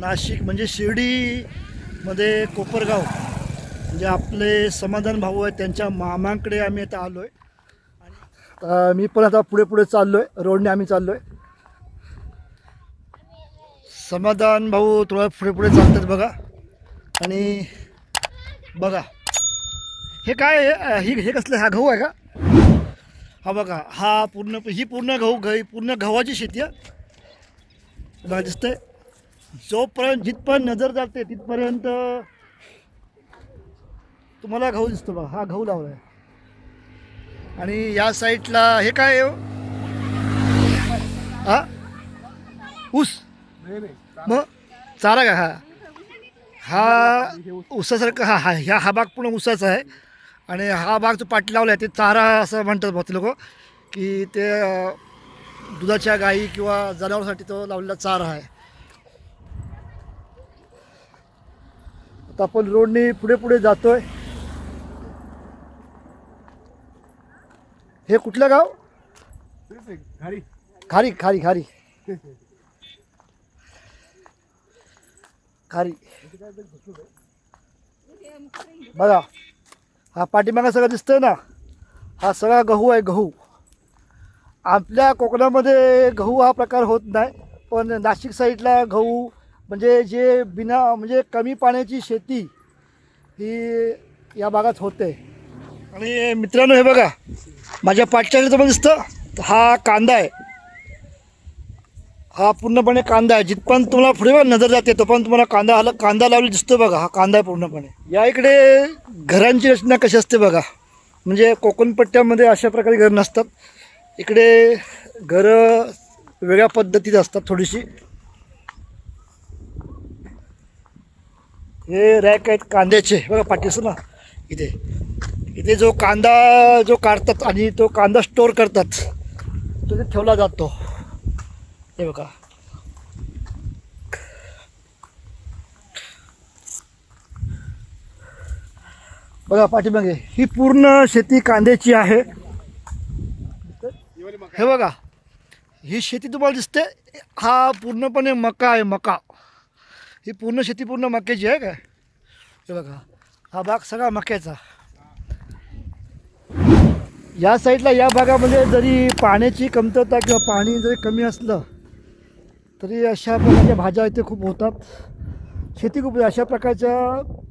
नाशिक म्हणजे शिर्डीमध्ये कोपरगाव म्हणजे आपले समाधान भाऊ आहेत त्यांच्या मामांकडे आम्ही आता आलो आहे आणि मी पण आता पुढे पुढे चाललो आहे रोडने आम्ही चाललो आहे समाधान भाऊ थोडं पुढे पुढे चालतात बघा. आणि बघा हे काय ही हे कसलं हा गहू आहे का? हा बघा हा पूर्ण ही पूर्ण गहू ग पूर्ण गव्हाची शेती आहे. बघा दिसतंय. जोपर्यंत जिथपर्यंत नजर जाते तिथपर्यंत तुम्हाला गहू दिसतो बघा हा गहू लावला आहे. आणि या साईडला हे काय आहे हो? हा? ऊस. मग चारा का हा. हा ऊसासारखं हा हा ह्या हा भाग पूर्ण ऊसाचा आहे. आणि हा भाग जो पाठी लावला आहे ते चारा असं म्हणतात बहुत लोक की ते दुधाच्या गाई किंवा जनावरांसाठी तो लावलेला चारा आहे. आता आपण रोडने पुढे पुढे जातोय. हे कुठलं गाव? घरी खारी खारी खारी. खारी. बघा हा पाठीमागा सगळं दिसतंय ना? हा सगळा गहू आहे गहू. आपल्या कोकणामध्ये गहू हा प्रकार होत नाही पण नाशिक साईडला गहू म्हणजे जे बिना म्हणजे कमी पाण्याची शेती ही या भागात होते. आणि मित्रांनो हे बघा माझ्या पाठच्या पण दिसतं. हा कांदा आहे. हा पूर्णपणे कांदा आहे. जिथपर्यंत तुम्हाला पुढे नजर जाते तोपर्यंत तुम्हाला कांदा आला कांदा लावलेला दिसतो बघा. हा कांदा आहे पूर्णपणे. या इकडे घरांची रचना कशी असते बघा. म्हणजे कोकणपट्ट्यामध्ये अशा प्रकारे घर नसतात. इकडे घरं वेगळ्या पद्धतीत असतात थोडीशी. हे रॅक आहेत कांद्याचे. बघा पाठीस ना. इथे. इथे जो कांदा जो काढतात आणि तो कांदा स्टोअर करतात. तो तिथे ठेवला जातो. हे बघा. बघा पाठीमागे. ही पूर्ण शेती कांद्याची आहे. हे बघा. ही शेती तुम्हाला दिसते. हा पूर्णपणे मका आहे मका. ही पूर्ण शेती पूर्ण मक्याची आहे काय हे बघा हा भाग सगळा मक्याचा. या साईडला या भागामध्ये जरी पाण्याची कमतरता किंवा पाणी जरी कमी असलं तरी अशा प्रकारच्या भाज्या इथे खूप होतात. शेती खूप अशा प्रकारच्या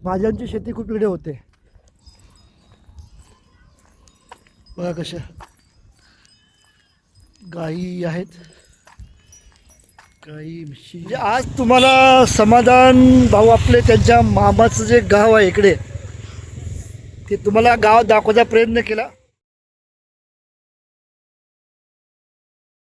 भाज्यांची शेती खूप इकडे होते. बघा कशा गाई आहेत. काही म्हणजे आज तुम्हाला समाधान भाऊ आपले त्यांच्या मामाचं जे गाव आहे इकडे ते तुम्हाला गाव दाखवायचा प्रयत्न केला.